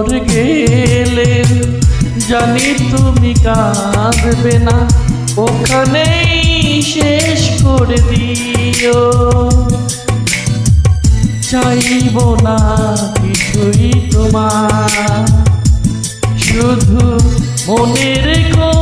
গেলে জানি তুমি কাঁদবে না। ওখানেই শেষ করে দিও। চাইব না কিছুই তোমার। শুধু মনে রেখো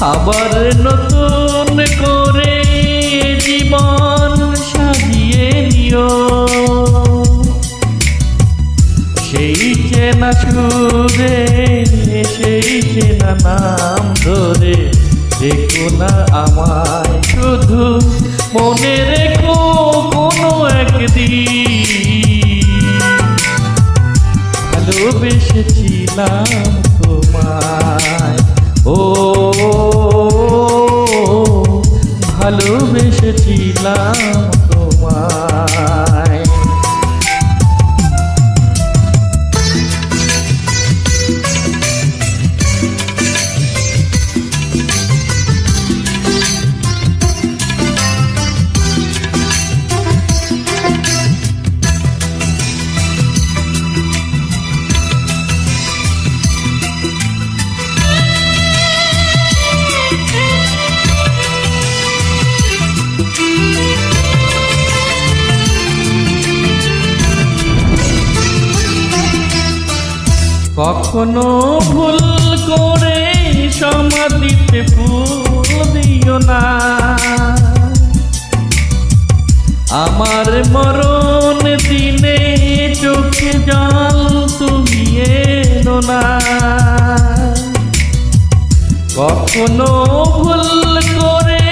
আবার নতুন করে জীবন সাজিয়ে নিও। সেই চেনা সুরে, সেই চেনা নাম ধরে দেখো না আমায়, শুধু মনে রেখো কোনো একদিন। ভালোবেসেছিলাম ভালোবেসেছিলাম। কখনো ভুল করে সমাধিতে ফুল দিও না। আমার মরণ দিনে চোখে জল তুমি এনো না। কখনো ভুল করে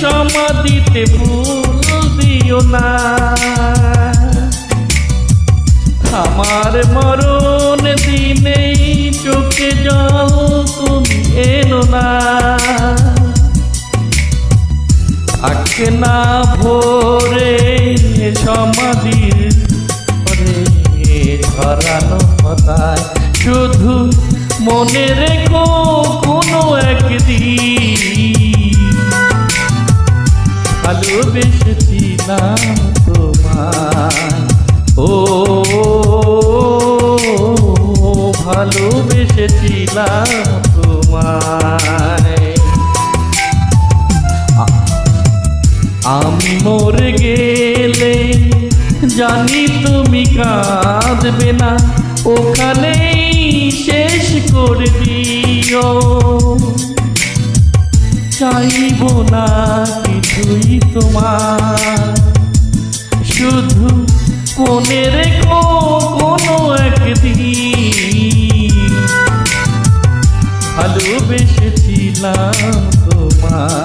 সমাধিতে ফুল দিও না। আমার মরণ দিনেই চোখে জল, তুমি এনো না। থাকে না ভোরে সমাধির ধরানো কথায় শুধু মনে রেখো কোনো একদিন। ভালোবেসেছিলাম তোমায়। আমি গেলে জানি তুমি কাঁদবে না, ওখানেই শেষ করে দিও। চাইব না কিছুই তোমার, শুধু রেখো কোনো একদিন। ভালোবেসেছিলাম তোমায়।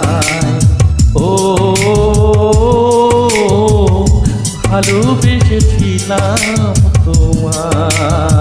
ভালোবেসেছিলাম তোমায়।